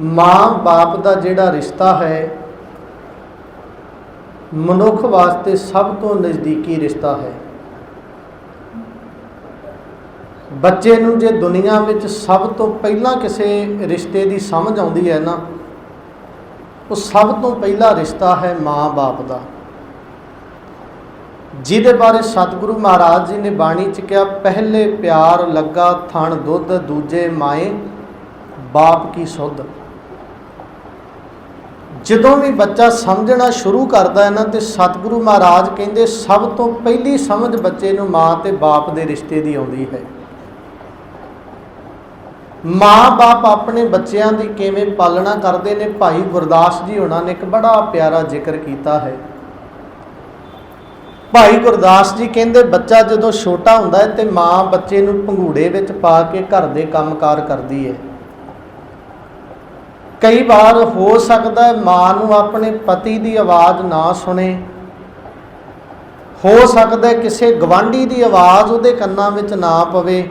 ਮਾਂ-ਬਾਪ ਦਾ ਜਿਹੜਾ ਰਿਸ਼ਤਾ ਹੈ, ਮਨੁੱਖ ਵਾਸਤੇ ਸਭ ਤੋਂ ਨਜ਼ਦੀਕੀ ਰਿਸ਼ਤਾ ਹੈ। ਬੱਚੇ ਨੂੰ ਜੇ ਦੁਨੀਆ ਵਿੱਚ ਸਭ ਤੋਂ ਪਹਿਲਾਂ ਕਿਸੇ ਰਿਸ਼ਤੇ ਦੀ ਸਮਝ ਆਉਂਦੀ ਹੈ ਨਾ, ਉਹ ਸਭ ਤੋਂ ਪਹਿਲਾ ਰਿਸ਼ਤਾ ਹੈ ਮਾਂ-ਬਾਪ ਦਾ। ਜਿਹਦੇ ਬਾਰੇ ਸਤਿਗੁਰੂ ਮਹਾਰਾਜ ਜੀ ਨੇ ਬਾਣੀ ਚ ਕਿਹਾ, ਪਹਿਲੇ ਪਿਆਰ, ਲੱਗਾ, ਥਣ, ਦੁੱਧ, ਦੂਜੇ ਮਾਏ, ਬਾਪ ਕੀ ਸੁੱਧ। ਜਦੋਂ ਵੀ ਬੱਚਾ ਸਮਝਣਾ ਸ਼ੁਰੂ ਕਰਦਾ ਹੈ ਨਾ, ਤੇ ਸਤਿਗੁਰੂ ਮਹਾਰਾਜ ਕਹਿੰਦੇ, ਸਭ ਤੋਂ ਪਹਿਲੀ ਸਮਝ ਬੱਚੇ ਨੂੰ ਮਾਂ ਤੇ ਬਾਪ ਦੇ ਰਿਸ਼ਤੇ ਦੀ ਆਉਂਦੀ ਹੈ। ਮਾਂ-ਬਾਪ ਆਪਣੇ ਬੱਚਿਆਂ ਦੀ ਕਿਵੇਂ ਪਾਲਣਾ ਕਰਦੇ ਨੇ? ਭਾਈ ਗੁਰਦਾਸ ਜੀ ਉਹਨਾਂ ਨੇ ਇੱਕ ਬੜਾ ਪਿਆਰਾ ਜ਼ਿਕਰ ਕੀਤਾ ਹੈ। ਭਾਈ ਗੁਰਦਾਸ ਜੀ ਕਹਿੰਦੇ, ਬੱਚਾ ਜਦੋਂ ਛੋਟਾ ਹੁੰਦਾ ਹੈ, ਤੇ ਮਾਂ ਬੱਚੇ ਨੂੰ ਪੰਘੂੜੇ ਵਿੱਚ ਪਾ ਕੇ ਘਰ ਦੇ ਕੰਮਕਾਰ ਕਰਦੀ ਹੈ। ਕਈ ਵਾਰ ਹੋ ਸਕਦਾ ਮਾਂ ਨੂੰ ਆਪਣੇ ਪਤੀ ਦੀ ਆਵਾਜ਼ ਨਾ ਸੁਣੇ। ਹੋ ਸਕਦਾ ਕਿਸੇ ਗਵਾਂਢੀ ਦੀ ਆਵਾਜ਼ ਉਹਦੇ ਕੰਨਾਂ ਵਿੱਚ ਨਾ ਪਵੇ।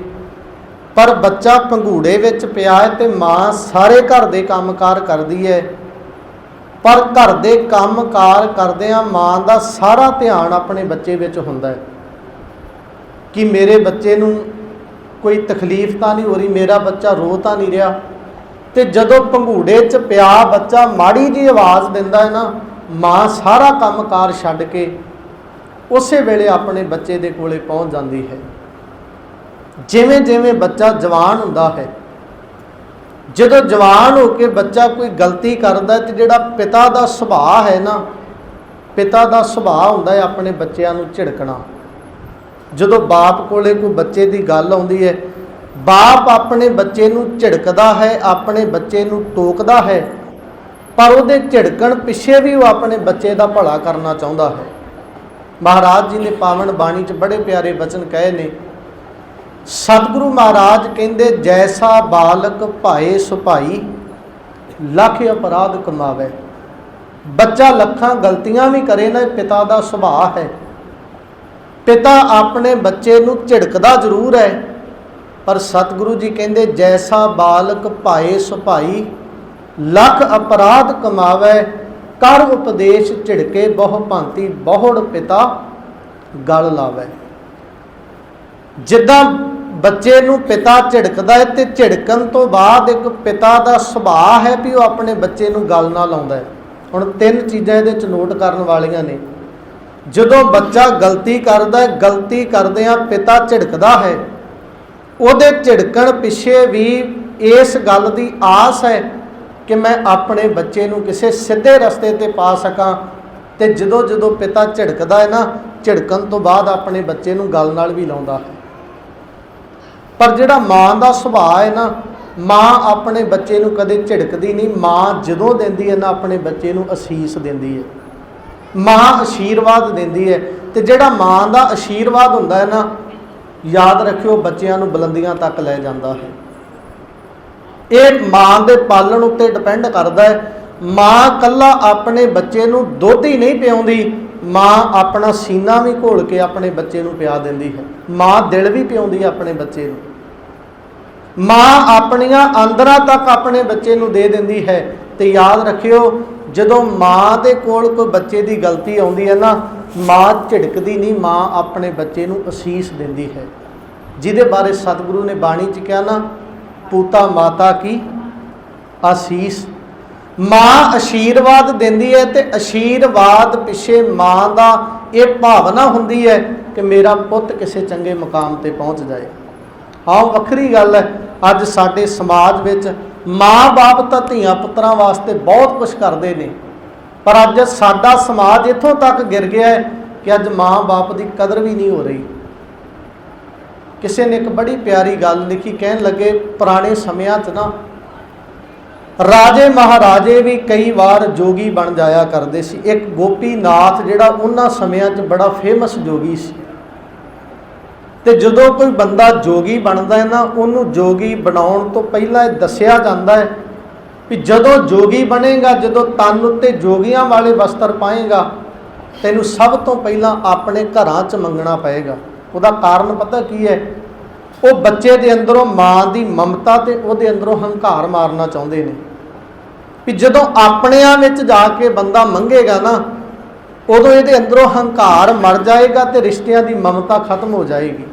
ਪਰ ਬੱਚਾ ਪੰਘੂੜੇ ਵਿੱਚ ਪਿਆ ਹੈ ਤੇ ਮਾਂ ਸਾਰੇ ਘਰ ਦੇ ਕੰਮਕਾਰ ਕਰਦੀ ਹੈ। ਪਰ ਘਰ ਦੇ ਕੰਮਕਾਰ ਕਰਦਿਆਂ ਮਾਂ ਦਾ ਸਾਰਾ ਧਿਆਨ ਆਪਣੇ ਬੱਚੇ ਵਿੱਚ ਹੁੰਦਾ ਹੈ। ਕਿ ਮੇਰੇ ਬੱਚੇ ਨੂੰ ਕੋਈ ਤਕਲੀਫ ਤਾਂ ਨਹੀਂ ਹੋ ਰਹੀ, ਮੇਰਾ ਬੱਚਾ ਰੋ ਤਾਂ ਨਹੀਂ ਰਿਹਾ। ਤੇ ਜਦੋਂ ਪੰਘੂੜੇ 'ਚ ਪਿਆ ਬੱਚਾ ਮਾੜੀ ਜੀ ਆਵਾਜ਼ ਦਿੰਦਾ ਹੈ ਨਾ, ਮਾਂ ਸਾਰਾ ਕੰਮਕਾਰ ਛੱਡ ਕੇ ਉਸੇ ਵੇਲੇ ਆਪਣੇ ਬੱਚੇ ਦੇ ਕੋਲੇ ਪਹੁੰਚ ਜਾਂਦੀ ਹੈ। ਜਿਵੇਂ ਜਿਵੇਂ ਬੱਚਾ ਜਵਾਨ ਹੁੰਦਾ ਹੈ, ਜਦੋਂ ਜਵਾਨ ਹੋ ਕੇ ਬੱਚਾ ਕੋਈ ਗਲਤੀ ਕਰਦਾ ਤੇ ਜਿਹੜਾ ਪਿਤਾ ਦਾ ਸੁਭਾਅ ਹੈ ਨਾ, ਪਿਤਾ ਦਾ ਸੁਭਾਅ ਹੁੰਦਾ ਹੈ ਆਪਣੇ ਬੱਚਿਆਂ ਨੂੰ ਝਿੜਕਣਾ। ਜਦੋਂ ਬਾਪ ਕੋਲੇ ਕੋਈ ਬੱਚੇ ਦੀ ਗੱਲ ਆਉਂਦੀ ਹੈ ਬਾਪ ਆਪਣੇ ਬੱਚੇ ਨੂੰ ਝਿੜਕਦਾ ਹੈ, ਆਪਣੇ ਬੱਚੇ ਨੂੰ ਟੋਕਦਾ ਹੈ, ਪਰ ਉਹਦੇ ਝਿੜਕਣ ਪਿੱਛੇ ਵੀ ਉਹ ਆਪਣੇ ਬੱਚੇ ਦਾ ਭਲਾ ਕਰਨਾ ਚਾਹੁੰਦਾ ਹੈ। ਮਹਾਰਾਜ ਜੀ ਨੇ ਪਾਵਨ ਬਾਣੀ 'ਚ ਬੜੇ ਪਿਆਰੇ ਬਚਨ ਕਹੇ ਨੇ, ਸਤਿਗੁਰੂ ਮਹਾਰਾਜ ਕਹਿੰਦੇ, ਜੈਸਾ ਬਾਲਕ ਭਾਏ ਸੁਭਾਈ, ਲੱਖ ਅਪਰਾਧ ਕਮਾਵੇ। ਬੱਚਾ ਲੱਖਾਂ ਗਲਤੀਆਂ ਵੀ ਕਰੇ ਨਾ ਪਿਤਾ ਦਾ ਸੁਭਾਅ ਹੈ। ਪਿਤਾ ਆਪਣੇ ਬੱਚੇ ਨੂੰ ਝਿੜਕਦਾ ਜ਼ਰੂਰ ਹੈ ਪਰ ਸਤਿਗੁਰੂ ਜੀ ਕਹਿੰਦੇ, ਜੈਸਾ ਬਾਲਕ ਭਾਏ ਸੁਭਾਈ, ਲੱਖ ਅਪਰਾਧ ਕਮਾਵੇ, ਕਰ ਉਪਦੇਸ਼ ਝਿੜਕੇ ਬਹੁ ਭਾਂਤੀ, ਬਹੁੜ ਪਿਤਾ ਗਲ ਲਾਵੇ। ਜਿੱਦਾਂ ਬੱਚੇ ਨੂੰ ਪਿਤਾ ਝਿੜਕਦਾ ਹੈ ਤੇ ਝਿੜਕਣ ਤੋਂ ਬਾਅਦ ਇੱਕ ਪਿਤਾ ਦਾ ਸੁਭਾਅ ਹੈ ਵੀ ਉਹ ਆਪਣੇ ਬੱਚੇ ਨੂੰ ਗਲ ਨਾਲ ਲਾਉਂਦਾ ਹੈ। ਹੁਣ ਤਿੰਨ ਚੀਜ਼ਾਂ ਇਹਦੇ ਚ ਨੋਟ ਕਰਨ ਵਾਲੀਆਂ ਨੇ। ਜਦੋਂ ਬੱਚਾ ਗਲਤੀ ਕਰਦਾ ਹੈ, ਗਲਤੀ ਕਰਦਿਆਂ ਪਿਤਾ ਝਿੜਕਦਾ ਹੈ ਉਹਦੇ ਝਿੜਕਣ ਪਿੱਛੇ ਵੀ ਇਸ ਗੱਲ ਦੀ ਆਸ ਹੈ ਕਿ ਮੈਂ ਆਪਣੇ ਬੱਚੇ ਨੂੰ ਕਿਸੇ ਸਿੱਧੇ ਰਸਤੇ ਤੇ ਪਾ ਸਕਾਂ ਤੇ ਜਦੋਂ ਜਦੋਂ ਪਿਤਾ ਝਿੜਕਦਾ ਹੈ ਨਾ, ਝਿੜਕਣ ਤੋਂ ਬਾਅਦ ਆਪਣੇ ਬੱਚੇ ਨੂੰ ਗੱਲ ਨਾਲ ਵੀ ਲਾਉਂਦਾ ਹੈ। ਪਰ ਜਿਹੜਾ ਮਾਂ ਦਾ ਸੁਭਾਅ ਹੈ ਨਾ, ਮਾਂ ਆਪਣੇ ਬੱਚੇ ਨੂੰ ਕਦੇ ਝਿੜਕਦੀ ਨਹੀਂ, ਮਾਂ ਜਦੋਂ ਦਿੰਦੀ ਹੈ ਨਾ, ਆਪਣੇ ਬੱਚੇ ਨੂੰ ਅਸੀਸ ਦਿੰਦੀ ਹੈ। ਮਾਂ ਆਸ਼ੀਰਵਾਦ ਦਿੰਦੀ ਹੈ ਤੇ ਜਿਹੜਾ ਮਾਂ ਦਾ ਆਸ਼ੀਰਵਾਦ ਹੁੰਦਾ ਹੈ ਨਾ ਯਾਦ ਰੱਖਿਓ, ਬੱਚਿਆਂ ਨੂੰ ਬੁਲੰਦੀਆਂ ਤੱਕ ਲੈ ਜਾਂਦਾ ਹੈ। ਇਹ ਮਾਂ ਦੇ ਪਾਲਣ ਉੱਤੇ ਡਿਪੈਂਡ ਕਰਦਾ ਹੈ। ਮਾਂ ਕੱਲਾ ਆਪਣੇ ਬੱਚੇ ਨੂੰ ਦੁੱਧ ਹੀ ਨਹੀਂ ਪਿਆਉਂਦੀ, ਮਾਂ ਆਪਣਾ ਸੀਨਾ ਵੀ ਘੋਲ ਕੇ ਆਪਣੇ ਬੱਚੇ ਨੂੰ ਪਿਆ ਦਿੰਦੀ ਹੈ। ਮਾਂ ਦਿਲ ਵੀ ਪਿਆਉਂਦੀ ਹੈ ਆਪਣੇ ਬੱਚੇ ਨੂੰ। ਮਾਂ ਆਪਣੀਆਂ ਅੰਦਰਾਂ ਤੱਕ ਆਪਣੇ ਬੱਚੇ ਨੂੰ ਦੇ ਦਿੰਦੀ ਹੈ। ਤੇ ਯਾਦ ਰੱਖਿਓ ਜਦੋਂ ਮਾਂ ਦੇ ਕੋਲ ਕੋਈ ਬੱਚੇ ਦੀ ਗਲਤੀ ਆਉਂਦੀ ਹੈ ਨਾ, ਮਾਂ ਝਿੜਕਦੀ ਨਹੀਂ, ਮਾਂ ਆਪਣੇ ਬੱਚੇ ਨੂੰ ਅਸੀਸ ਦਿੰਦੀ ਹੈ। ਜਿਹਦੇ ਬਾਰੇ ਸਤਿਗੁਰੂ ਨੇ ਬਾਣੀ 'ਚ ਕਿਹਾ ਨਾ, ਪੂਤਾ ਮਾਤਾ ਕੀ? ਆਸੀਸ ਮਾਂ ਆਸ਼ੀਰਵਾਦ ਦਿੰਦੀ ਹੈ ਤੇ ਆਸ਼ੀਰਵਾਦ ਪਿੱਛੇ ਮਾਂ ਦਾ ਇਹ ਭਾਵਨਾ ਹੁੰਦੀ ਹੈ ਕਿ ਮੇਰਾ ਪੁੱਤ ਕਿਸੇ ਚੰਗੇ ਮੁਕਾਮ ਤੇ ਪਹੁੰਚ ਜਾਏ। ਹਾਂ ਵੱਖਰੀ ਗੱਲ ਹੈ। ਅੱਜ ਸਾਡੇ ਸਮਾਜ ਵਿੱਚ ਮਾਂ-ਬਾਪ ਤਾਂ ਧੀਆਂ ਪੁੱਤਰਾਂ ਵਾਸਤੇ ਬਹੁਤ ਕੁਝ ਕਰਦੇ ਨੇ। ਪਰ ਅੱਜ ਸਾਡਾ ਸਮਾਜ ਇੱਥੋਂ ਤੱਕ ਗਿਰ ਗਿਆ ਹੈ ਕਿ ਅੱਜ ਮਾਂ-ਬਾਪ ਦੀ ਕਦਰ ਵੀ ਨਹੀਂ ਹੋ ਰਹੀ। ਕਿਸੇ ਨੇ ਇੱਕ ਬੜੀ ਪਿਆਰੀ ਗੱਲ ਲਿਖੀ, ਕਹਿਣ ਲੱਗੇ, ਪੁਰਾਣੇ ਸਮਿਆਂ 'ਚ ਨਾ ਰਾਜੇ ਮਹਾਰਾਜੇ ਵੀ ਕਈ ਵਾਰ ਜੋਗੀ ਬਣ ਜਾਇਆ ਕਰਦੇ ਸੀ। ਇੱਕ ਗੋਪੀਨਾਥ ਜਿਹੜਾ ਉਹਨਾਂ ਸਮਿਆਂ 'ਚ ਬੜਾ ਫੇਮਸ ਜੋਗੀ ਸੀ। ਤੇ ਜਦੋਂ ਕੋਈ ਬੰਦਾ ਜੋਗੀ ਬਣਦਾ ਹੈ ਨਾ, ਉਹਨੂੰ ਜੋਗੀ ਬਣਾਉਣ ਤੋਂ ਪਹਿਲਾਂ ਇਹ ਦੱਸਿਆ ਜਾਂਦਾ ਹੈ ਵੀ ਜਦੋਂ ਜੋਗੀ ਬਣੇਗਾ, ਜਦੋਂ ਤਨ ਉੱਤੇ ਜੋਗੀਆਂ ਵਾਲੇ ਵਸਤਰ ਪਾਏਗਾ, ਤੈਨੂੰ ਸਭ ਤੋਂ ਪਹਿਲਾਂ ਆਪਣੇ ਘਰਾਂ 'ਚ ਮੰਗਣਾ ਪਏਗਾ। ਉਹਦਾ ਕਾਰਨ ਪਤਾ ਕੀ ਹੈ? ਉਹ ਬੱਚੇ ਦੇ ਅੰਦਰੋਂ ਮਾਂ ਦੀ ਮਮਤਾ ਤੇ ਉਹਦੇ ਅੰਦਰੋਂ ਹੰਕਾਰ ਮਾਰਨਾ ਚਾਹੁੰਦੇ ਨੇ। ਵੀ ਜਦੋਂ ਆਪਣਿਆਂ ਵਿੱਚ ਜਾ ਕੇ ਬੰਦਾ ਮੰਗੇਗਾ ਨਾ, ਉਦੋਂ ਇਹਦੇ ਅੰਦਰੋਂ ਹੰਕਾਰ ਮਰ ਜਾਏਗਾ ਤੇ ਰਿਸ਼ਤਿਆਂ ਦੀ ਮਮਤਾ ਖਤਮ ਹੋ ਜਾਏਗੀ।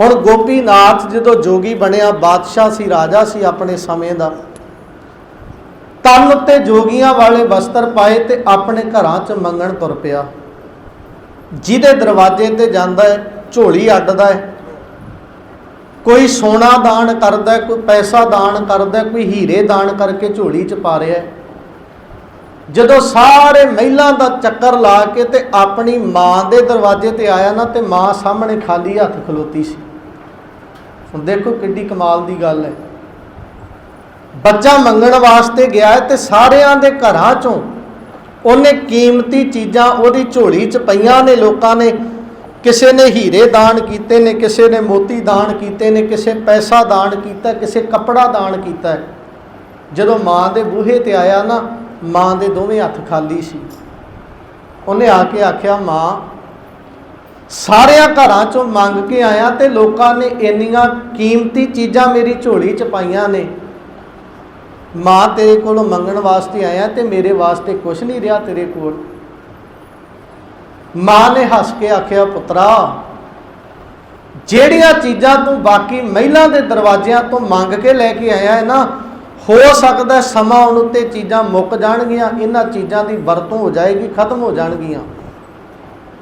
ਹੁਣ ਗੋਪੀਨਾਥ ਜਦੋਂ ਜੋਗੀ ਬਣਿਆ, ਬਾਦਸ਼ਾਹ ਸੀ, ਰਾਜਾ ਸੀ ਆਪਣੇ ਸਮੇਂ ਦਾ। ਤਨ ਉੱਤੇ ਜੋਗੀਆਂ ਵਾਲੇ ਵਸਤਰ ਪਾਏ ਤੇ ਆਪਣੇ ਘਰਾਂ 'ਚ ਮੰਗਣ ਤੁਰ ਪਿਆ। ਜਿਹਦੇ ਦਰਵਾਜ਼ੇ ਤੇ ਜਾਂਦਾ ਹੈ, ਝੋਲੀ ਅੱਡਦਾ ਹੈ। ਕੋਈ ਸੋਨਾ ਦਾਨ ਕਰਦਾ ਕੋਈ ਪੈਸਾ ਦਾਨ ਕਰਦਾ ਕੋਈ ਹੀਰੇ ਦਾਨ ਕਰਕੇ ਝੋਲੀ 'ਚ ਪਾ ਰਿਹਾ ਜਦੋਂ ਸਾਰੇ ਮਹਿਲਾਂ ਦਾ ਚੱਕਰ ਲਾ ਕੇ ਤੇ ਆਪਣੀ ਮਾਂ ਦੇ ਦਰਵਾਜ਼ੇ ਤੇ ਆਇਆ ਨਾ, ਤੇ ਮਾਂ ਸਾਹਮਣੇ ਖਾਲੀ ਹੱਥ ਖਲੋਤੀ ਸੀ। ਹੁਣ ਦੇਖੋ ਕਿੱਡੀ ਕਮਾਲ ਦੀ ਗੱਲ ਹੈ। ਬੱਚਾ ਮੰਗਣ ਵਾਸਤੇ ਗਿਆ ਹੈ ਤੇ ਸਾਰਿਆਂ ਦੇ ਘਰਾਂ ਚੋਂ ਉਹਨੇ ਕੀਮਤੀ ਚੀਜ਼ਾਂ ਉਹਦੀ ਝੋਲੀ 'ਚ ਪਈਆਂ ਨੇ, ਲੋਕਾਂ ਨੇ ਕਿਸੇ ਨੇ ਹੀਰੇ ਦਾਨ ਕੀਤੇ ਨੇ, ਕਿਸੇ ਨੇ ਮੋਤੀ ਦਾਨ ਕੀਤੇ ਨੇ, ਕਿਸੇ ਪੈਸਾ ਦਾਨ ਕੀਤਾ, ਕਿਸੇ ਕੱਪੜਾ ਦਾਨ ਕੀਤਾ। ਜਦੋਂ ਮਾਂ ਦੇ ਬੂਹੇ ਤੇ ਆਇਆ ਨਾ, ਮਾਂ ਦੇ ਦੋਵੇਂ ਹੱਥ ਖਾਲੀ ਸੀ। ਉਹਨੇ ਆ ਕੇ ਆਖਿਆ, ਮਾਂ ਸਾਰਿਆਂ ਘਰਾਂ ਚੋਂ ਮੰਗ ਕੇ ਆਇਆ ਤੇ ਲੋਕਾਂ ਨੇ ਇੰਨੀਆਂ ਕੀਮਤੀ ਚੀਜ਼ਾਂ ਮੇਰੀ ਝੋਲੀ 'ਚ ਪਾਈਆਂ ਨੇ। ਮਾਂ ਤੇਰੇ ਕੋਲੋਂ ਮੰਗਣ ਵਾਸਤੇ ਆਇਆ ਤੇ ਮੇਰੇ ਵਾਸਤੇ ਕੁਝ ਨਹੀਂ ਰਿਹਾ ਤੇਰੇ ਕੋਲ। ਮਾਂ ਨੇ ਹੱਸ ਕੇ ਆਖਿਆ, ਪੁੱਤਰਾ, ਜਿਹੜੀਆਂ ਚੀਜ਼ਾਂ ਤੂੰ ਬਾਕੀ ਮਹਿਲਾਂ ਦੇ ਦਰਵਾਜ਼ਿਆਂ ਤੋਂ ਮੰਗ ਕੇ ਲੈ ਕੇ ਆਇਆ ਹੈ ਨਾ, ਹੋ ਸਕਦਾ ਸਮਾਂ ਆਉਣ ਉੱਤੇ ਚੀਜ਼ਾਂ ਮੁੱਕ ਜਾਣਗੀਆਂ, ਇਹਨਾਂ ਚੀਜ਼ਾਂ ਦੀ ਵਰਤੋਂ ਹੋ ਜਾਏਗੀ, ਖਤਮ ਹੋ ਜਾਣਗੀਆਂ।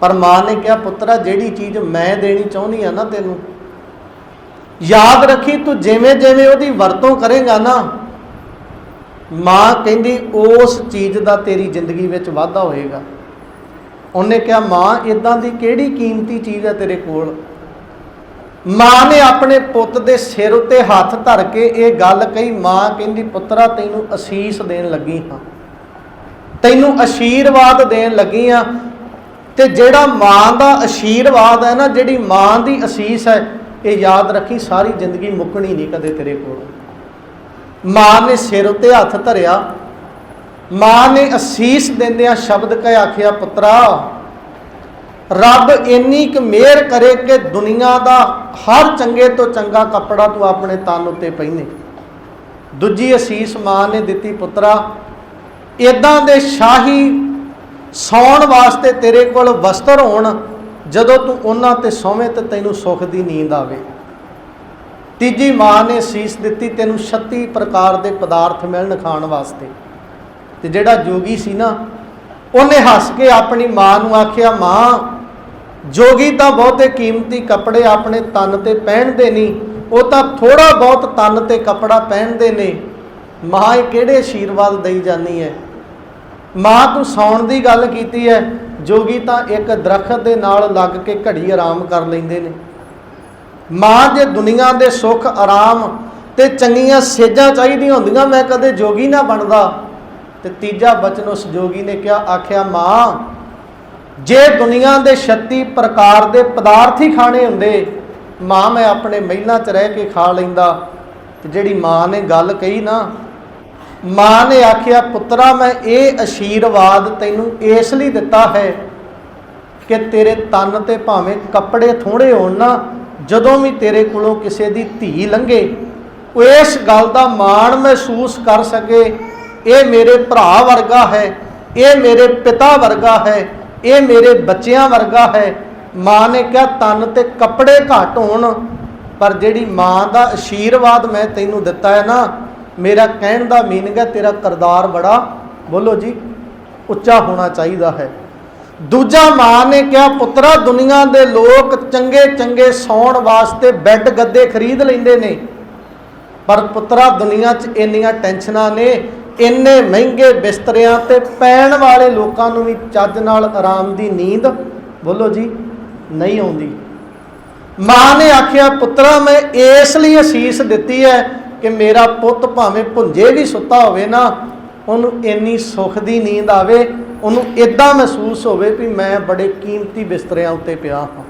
ਪਰ ਮਾਂ ਨੇ ਕਿਹਾ, ਪੁੱਤਰਾ, ਜਿਹੜੀ ਚੀਜ਼ ਮੈਂ ਦੇਣੀ ਚਾਹੁੰਦੀ ਆ ਨਾ ਤੈਨੂੰ, ਯਾਦ ਰੱਖੀ, ਤੂੰ ਜਿਵੇਂ ਜਿਵੇਂ ਉਹਦੀ ਵਰਤੋਂ ਕਰੇਗਾ ਨਾ, ਮਾਂ ਕਹਿੰਦੀ, ਉਸ ਚੀਜ਼ ਦਾ ਤੇਰੀ ਜ਼ਿੰਦਗੀ ਵਿੱਚ ਵਾਧਾ ਹੋਏਗਾ। ਉਹਨੇ ਕਿਹਾ, ਮਾਂ ਇਦਾਂ ਦੀ ਕਿਹੜੀ ਕੀਮਤੀ ਚੀਜ਼ ਹੈ ਤੇਰੇ ਕੋਲ? ਮਾਂ ਨੇ ਆਪਣੇ ਪੁੱਤ ਦੇ ਸਿਰ ਉੱਤੇ ਹੱਥ ਧਰ ਕੇ ਇਹ ਗੱਲ ਕਹੀ, ਮਾਂ ਕਹਿੰਦੀ, ਪੁੱਤਰਾ, ਤੈਨੂੰ ਅਸੀਸ ਦੇਣ ਲੱਗੀ ਹਾਂ। ਤੈਨੂੰ ਅਸ਼ੀਰਵਾਦ ਦੇਣ ਲੱਗੀ ਆ ਤੇ ਜਿਹੜਾ ਮਾਂ ਦਾ ਅਸ਼ੀਰਵਾਦ ਹੈ ਨਾ, ਜਿਹੜੀ ਮਾਂ ਦੀ ਅਸੀਸ ਹੈ, ਇਹ ਯਾਦ ਰੱਖੀ, ਸਾਰੀ ਜ਼ਿੰਦਗੀ ਮੁੱਕਣੀ ਨਹੀਂ ਕਦੇ ਤੇਰੇ ਕੋਲ। ਮਾਂ ਨੇ ਸਿਰ ਉੱਤੇ ਹੱਥ ਧਰਿਆ। ਮਾਂ ਨੇ ਅਸੀਸ ਦਿੰਦਿਆਂ ਸ਼ਬਦ ਕਹਿ ਆਖਿਆ, ਪੁੱਤਰਾ, ਰੱਬ ਇੰਨੀ ਕੁ ਮਿਹਰ ਕਰੇ ਕਿ ਦੁਨੀਆ ਦਾ ਹਰ ਚੰਗੇ ਤੋਂ ਚੰਗਾ ਕੱਪੜਾ ਤੂੰ ਆਪਣੇ ਤਨ ਉੱਤੇ ਪਹਿਨੇ। ਦੂਜੀ ਅਸੀਸ ਮਾਂ ਨੇ ਦਿੱਤੀ, ਪੁੱਤਰਾ ਇਦਾਂ ਦੇ ਸ਼ਾਹੀ ਸੌਣ ਵਾਸਤੇ ਤੇਰੇ ਕੋਲ ਵਸਤਰ ਹੋਣ, ਜਦੋਂ ਤੂੰ ਉਹਨਾਂ ਤੇ ਸੌਵੇਂ ਤੇ ਤੈਨੂੰ ਸੁੱਖ ਦੀ ਨੀਂਦ ਆਵੇ। ਤੀਜੀ ਮਾਂ ਨੇ ਸੀਸ ਦਿੱਤੀ ਤੈਨੂੰ 36 ਪ੍ਰਕਾਰ ਦੇ ਪਦਾਰਥ ਮਿਲਣ ਖਾਣ ਵਾਸਤੇ। ਤੇ ਜਿਹੜਾ ਜੋਗੀ ਸੀ ਨਾ, ਉਹਨੇ ਹੱਸ ਕੇ ਆਪਣੀ ਮਾਂ ਨੂੰ ਆਖਿਆ, ਮਾਂ, ਜੋਗੀ ਤਾਂ ਬਹੁਤੇ ਕੀਮਤੀ ਕੱਪੜੇ ਆਪਣੇ ਤਨ ਤੇ ਪਹਿਨਦੇ ਨਹੀਂ, ਉਹ ਤਾਂ ਥੋੜਾ ਬਹੁਤ ਤਨ ਤੇ ਕੱਪੜਾ ਪਹਿਨਦੇ ਨੇ। ਮਾਂ, ਇਹ ਕਿਹੜੇ ਆਸ਼ੀਰਵਾਦ ਦੇਈ ਜਾਨੀ ਹੈ ਮਾਂ ਤੂੰ ਸੌਣ ਦੀ ਗੱਲ ਕੀਤੀ ਹੈ ਜੋਗੀ ਤਾਂ ਇੱਕ ਦਰਖਤ ਦੇ ਨਾਲ ਲੱਗ ਕੇ ਘੜੀ ਆਰਾਮ ਕਰ ਲੈਂਦੇ ਨੇ। ਮਾਂ ਜੇ ਦੁਨੀਆ ਦੇ ਸੁੱਖ, ਆਰਾਮ ਤੇ ਚੰਗੀਆਂ ਸੇਜਾਂ ਚਾਹੀਦੀਆਂ ਹੁੰਦੀਆਂ, ਮੈਂ ਕਦੇ ਜੋਗੀ ਨਾ ਬਣਦਾ। ਤੇ ਤੀਜਾ ਬਚਨ ਉਸ ਜੋਗੀ ਨੇ ਕਿਹਾ, ਆਖਿਆ, ਮਾਂ, ਜੇ ਦੁਨੀਆ ਦੇ 36 ਪ੍ਰਕਾਰ ਦੇ ਪਦਾਰਥ ਹੀ ਖਾਣੇ ਹੁੰਦੇ, ਮਾਂ ਮੈਂ ਆਪਣੇ ਮਹਿਲਾਂ 'ਚ ਰਹਿ ਕੇ ਖਾ ਲੈਂਦਾ। ਤੇ ਜਿਹੜੀ ਮਾਂ ਨੇ ਗੱਲ ਕਹੀ ਨਾ ਮਾਂ ਨੇ ਆਖਿਆ, ਪੁੱਤਰਾ, ਮੈਂ ਇਹ ਅਸ਼ੀਰਵਾਦ ਤੈਨੂੰ ਇਸ ਲਈ ਦਿੱਤਾ ਹੈ ਕਿ ਤੇਰੇ ਤਨ ਤੇ ਭਾਵੇਂ ਕੱਪੜੇ ਥੋੜੇ ਹੋਣ ਨਾ, ਜਦੋਂ ਵੀ ਤੇਰੇ ਕੋਲੋਂ ਕਿਸੇ ਦੀ ਧੀ ਲੰਘੇ ਉਹ ਇਸ ਗੱਲ ਦਾ ਮਾਣ ਮਹਿਸੂਸ ਕਰ ਸਕੇ, ਇਹ ਮੇਰੇ ਭਰਾ ਵਰਗਾ ਹੈ, ਇਹ ਮੇਰੇ ਪਿਤਾ ਵਰਗਾ ਹੈ, ਇਹ ਮੇਰੇ ਬੱਚਿਆਂ ਵਰਗਾ ਹੈ। ਮਾਂ ਨੇ ਕਿਹਾ, ਤਨ ਤੇ ਕੱਪੜੇ ਘੱਟ ਹੋਣ, ਪਰ ਜਿਹੜੀ ਮਾਂ ਦਾ ਅਸ਼ੀਰਵਾਦ ਮੈਂ ਤੈਨੂੰ ਦਿੱਤਾ ਹੈ ਨਾ ਮੇਰਾ ਕਹਿਣ ਦਾ ਮੀਨਿੰਗ ਹੈ, ਤੇਰਾ ਕਰਦਾਰ ਬੜਾ, ਬੋਲੋ ਜੀ, ਉੱਚਾ ਹੋਣਾ ਚਾਹੀਦਾ ਹੈ। ਦੂਜਾ ਮਾਂ ਨੇ ਕਿਹਾ, ਪੁੱਤਰਾ, ਦੁਨੀਆ ਦੇ ਲੋਕ ਚੰਗੇ ਚੰਗੇ ਸੌਣ ਵਾਸਤੇ ਬੈੱਡ ਗੱਦੇ ਖਰੀਦ ਲੈਂਦੇ ਨੇ। ਪਰ ਪੁੱਤਰਾ, ਦੁਨੀਆ 'ਚ ਇੰਨੀਆਂ ਟੈਨਸ਼ਨਾਂ ਨੇ, ਇੰਨੇ ਮਹਿੰਗੇ ਬਿਸਤਰਿਆਂ ਤੇ ਪੈਣ ਵਾਲੇ ਲੋਕਾਂ ਨੂੰ ਵੀ ਚੱਜ ਨਾਲ ਆਰਾਮ ਦੀ ਨੀਂਦ, ਬੋਲੋ ਜੀ, ਨਹੀਂ ਆਉਂਦੀ। ਮਾਂ ਨੇ ਆਖਿਆ, ਪੁੱਤਰਾ, ਮੈਂ ਇਸ ਲਈ ਅਸੀਸ ਦਿੱਤੀ ਹੈ ਕਿ ਮੇਰਾ ਪੁੱਤ ਭਾਵੇਂ ਭੁੰਜੇ ਵੀ ਸੁੱਤਾ ਹੋਵੇ ਨਾ, ਉਹਨੂੰ ਇੰਨੀ ਸੁੱਖ ਦੀ ਨੀਂਦ ਆਵੇ, ਉਹਨੂੰ ਇਦਾਂ ਮਹਿਸੂਸ ਹੋਵੇ ਵੀ ਮੈਂ ਬੜੇ ਕੀਮਤੀ ਬਿਸਤਰਿਆਂ ਉੱਤੇ ਪਿਆ ਹਾਂ।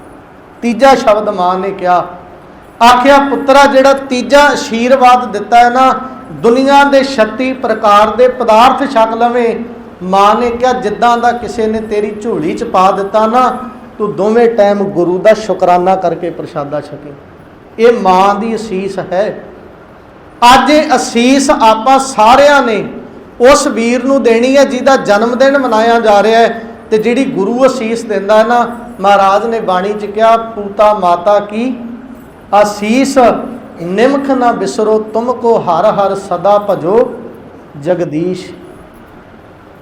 ਤੀਜਾ ਸ਼ਬਦ ਮਾਂ ਨੇ ਕਿਹਾ, ਆਖਿਆ, ਪੁੱਤਰਾ, ਜਿਹੜਾ ਤੀਜਾ ਆਸ਼ੀਰਵਾਦ ਦਿੱਤਾ ਹੈ ਨਾ, ਦੁਨੀਆ ਦੇ 36 ਪ੍ਰਕਾਰ ਦੇ ਪਦਾਰਥ ਛਕ ਲਵੇਂ। ਮਾਂ ਨੇ ਕਿਹਾ, ਜਿੱਦਾਂ ਦਾ ਕਿਸੇ ਨੇ ਤੇਰੀ ਝੋਲੀ 'ਚ ਪਾ ਦਿੱਤਾ ਨਾ, ਤੂੰ ਦੋਵੇਂ ਟਾਈਮ ਗੁਰੂ ਦਾ ਸ਼ੁਕਰਾਨਾ ਕਰਕੇ ਪ੍ਰਸ਼ਾਦਾ ਛਕੇ। ਇਹ ਮਾਂ ਦੀ ਅਸੀਸ ਹੈ। ਅੱਜ ਇਹ ਅਸੀਸ ਆਪਾਂ ਸਾਰਿਆਂ ਨੇ ਉਸ ਵੀਰ ਨੂੰ ਦੇਣੀ ਹੈ ਜਿਹਦਾ ਜਨਮ ਦਿਨ ਮਨਾਇਆ ਜਾ ਰਿਹਾ ਹੈ ਤੇ ਜਿਹੜੀ ਗੁਰੂ ਅਸੀਸ ਦਿੰਦਾ ਹੈ ਨਾ, ਮਹਾਰਾਜ ਨੇ ਬਾਣੀ ਚ ਕਿਹਾ ਪੂਤਾ ਮਾਤਾ ਕੀ? ਅਸੀਸ, ਨਿਮਖ ਨਾ ਬਿਸਰੋ, ਤੁਮ ਕੋ ਹਰ ਹਰ ਸਦਾ ਭਜੋ ਜਗਦੀਸ਼।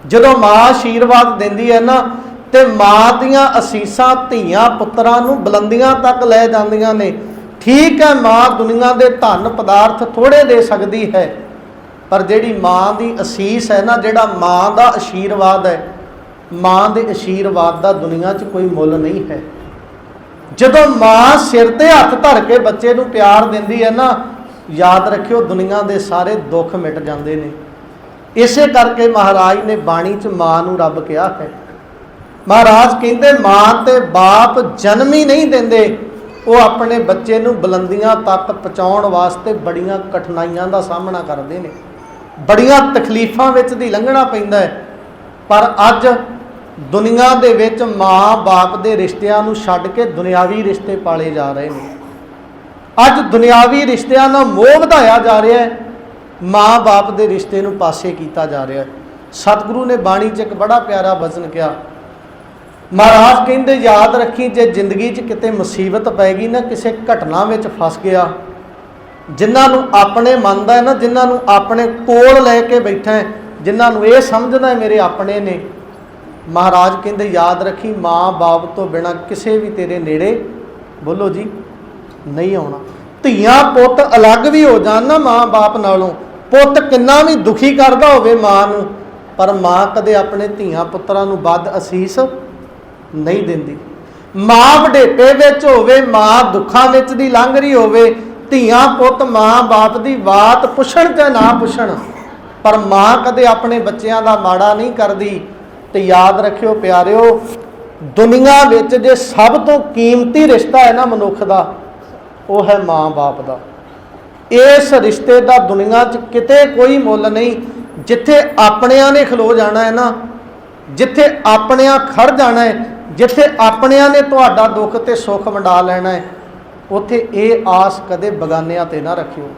ਜਦੋਂ ਮਾਂ ਆਸ਼ੀਰਵਾਦ ਦਿੰਦੀ ਹੈ ਨਾ, ਤੇ ਮਾਂ ਦੀਆਂ ਅਸੀਸਾਂ ਧੀਆਂ ਪੁੱਤਰਾਂ ਨੂੰ ਬੁਲੰਦੀਆਂ ਤੱਕ ਲੈ ਜਾਂਦੀਆਂ ਨੇ। ਠੀਕ ਹੈ, ਮਾਂ ਦੁਨੀਆ ਦੇ ਧਨ ਪਦਾਰਥ ਥੋੜੇ ਦੇ ਸਕਦੀ ਹੈ, ਪਰ ਜਿਹੜੀ ਮਾਂ ਦੀ ਅਸੀਸ ਹੈ ਨਾ, ਜਿਹੜਾ ਮਾਂ ਦਾ ਆਸ਼ੀਰਵਾਦ ਹੈ, ਮਾਂ ਦੇ ਆਸ਼ੀਰਵਾਦ ਦਾ ਦੁਨੀਆ 'ਚ ਕੋਈ ਮੁੱਲ ਨਹੀਂ ਹੈ। ਜਦੋਂ ਮਾਂ ਸਿਰ ਤੇ ਹੱਥ ਧਰ ਕੇ ਬੱਚੇ ਨੂੰ ਪਿਆਰ ਦਿੰਦੀ ਹੈ ਨਾ, ਯਾਦ ਰੱਖਿਓ ਦੁਨੀਆ ਦੇ ਸਾਰੇ ਦੁੱਖ ਮਿਟ ਜਾਂਦੇ ਨੇ। ਇਸੇ ਕਰਕੇ ਮਹਾਰਾਜ ਨੇ ਬਾਣੀ 'ਚ ਮਾਂ ਨੂੰ ਰੱਬ ਕਿਹਾ ਹੈ। ਮਹਾਰਾਜ ਕਹਿੰਦੇ, ਮਾਂ ਤੇ ਬਾਪ ਜਨਮ ਹੀ ਨਹੀਂ ਦਿੰਦੇ। ਉਹ ਆਪਣੇ ਬੱਚੇ ਨੂੰ ਬੁਲੰਦੀਆਂ ਤੱਕ ਪਹੁੰਚਾਉਣ ਵਾਸਤੇ ਬੜੀਆਂ ਕਠਿਨਾਈਆਂ ਦਾ ਸਾਹਮਣਾ ਕਰਦੇ ਨੇ। ਬੜੀਆਂ ਤਕਲੀਫਾਂ ਵਿੱਚ ਦੀ ਲੰਘਣਾ ਪੈਂਦਾ ਹੈ। ਪਰ ਅੱਜ ਦੁਨੀਆ ਦੇ ਵਿੱਚ ਮਾਂ-ਬਾਪ ਦੇ ਰਿਸ਼ਤਿਆਂ ਨੂੰ ਛੱਡ ਕੇ ਦੁਨਿਆਵੀ ਰਿਸ਼ਤੇ ਪਾਲੇ ਜਾ ਰਹੇ ਨੇ। ਅੱਜ ਦੁਨਿਆਵੀ ਰਿਸ਼ਤਿਆਂ ਨਾਲ ਮੋਹ ਵਧਾਇਆ ਜਾ ਰਿਹਾ ਹੈ। ਮਾਂ-ਬਾਪ ਦੇ ਰਿਸ਼ਤੇ ਨੂੰ ਪਾਸੇ ਕੀਤਾ ਜਾ ਰਿਹਾ ਹੈ। ਸਤਿਗੁਰੂ ਨੇ ਬਾਣੀ 'ਚ ਇੱਕ ਬੜਾ ਪਿਆਰਾ ਬਚਨ ਕਿਹਾ ਮਹਾਰਾਜ ਕਹਿੰਦੇ, ਯਾਦ ਰੱਖੀ ਜੇ ਜ਼ਿੰਦਗੀ 'ਚ ਕਿਤੇ ਮੁਸੀਬਤ ਪੈ ਗਈ ਨਾ, ਕਿਸੇ ਘਟਨਾ ਵਿੱਚ ਫਸ ਗਿਆ। ਜਿਨ੍ਹਾਂ ਨੂੰ ਆਪਣੇ ਮੰਨਦਾ ਹੈ ਨਾ, ਜਿਨ੍ਹਾਂ ਨੂੰ ਆਪਣੇ ਕੋਲ ਲੈ ਕੇ ਬੈਠਾ ਹੈ, ਜਿਨ੍ਹਾਂ ਨੂੰ ਇਹ ਸਮਝਦਾ ਹੈ, ਮੇਰੇ ਆਪਣੇ ਨੇ। ਮਹਾਰਾਜ ਕਹਿੰਦੇ, ਯਾਦ ਰੱਖੀ, ਮਾਂ ਬਾਪ ਤੋਂ ਬਿਨਾ ਕਿਸੇ ਵੀ ਤੇਰੇ ਨੇੜੇ ਬੋਲੋ ਜੀ, ਨਹੀਂ ਆਉਣਾ। ਧੀਆਂ ਪੁੱਤ ਅਲੱਗ ਵੀ ਹੋ ਜਾਣ ਨਾ ਮਾਂ ਬਾਪ ਨਾਲੋਂ। ਪੁੱਤ ਕਿੰਨਾ ਵੀ ਦੁਖੀ ਕਰਦਾ ਹੋਵੇ ਮਾਂ ਨੂੰ, ਪਰ ਮਾਂ ਕਦੇ ਆਪਣੇ ਧੀਆਂ ਪੁੱਤਰਾਂ ਨੂੰ ਵੱਧ ਅਸੀਸ ਨਹੀਂ ਦਿੰਦੀ। ਮਾਂ ਵਡੇਪੇ ਵਿੱਚ ਹੋਵੇ, ਮਾਂ ਦੁੱਖਾਂ ਵਿੱਚ ਦੀ ਲੰਘ ਰਹੀ ਹੋਵੇ, ਧੀਆਂ, ਪੁੱਤ, ਮਾਂ ਬਾਪ ਦੀ ਬਾਤ ਪੁੱਛਣ ਤੇ ਨਾ ਪੁੱਛਣ, ਪਰ ਮਾਂ ਕਦੇ ਆਪਣੇ ਬੱਚਿਆਂ ਦਾ ਮਾੜਾ ਨਹੀਂ ਕਰਦੀ। ਤੇ ਯਾਦ ਰੱਖਿਓ ਪਿਆਰਿਓ, ਦੁਨੀਆ ਵਿੱਚ ਜੇ ਸਭ ਤੋਂ ਕੀਮਤੀ ਰਿਸ਼ਤਾ ਹੈ ਨਾ ਮਨੁੱਖ ਦਾ, ਉਹ ਹੈ ਮਾਂ ਬਾਪ ਦਾ। ਇਸ ਰਿਸ਼ਤੇ ਦਾ ਦੁਨੀਆ 'ਚ ਕਿਤੇ ਕੋਈ ਮੁੱਲ ਨਹੀਂ। ਜਿੱਥੇ ਆਪਣਿਆਂ ਨੇ ਖਲੋ ਜਾਣਾ ਹੈ ਨਾ, ਜਿੱਥੇ ਆਪਣਿਆਂ ਖੜ ਜਾਣਾ ਹੈ ਜਿੱਥੇ ਆਪਣਿਆਂ ਨੇ ਤੁਹਾਡਾ ਦੁੱਖ ਤੇ ਸੁੱਖ ਵੰਡਾ ਲੈਣਾ ਹੈ, ਉੱਥੇ ਇਹ ਆਸ ਕਦੇ ਬਗਾਨਿਆਂ ਤੇ ਨਾ ਰੱਖਿਓ।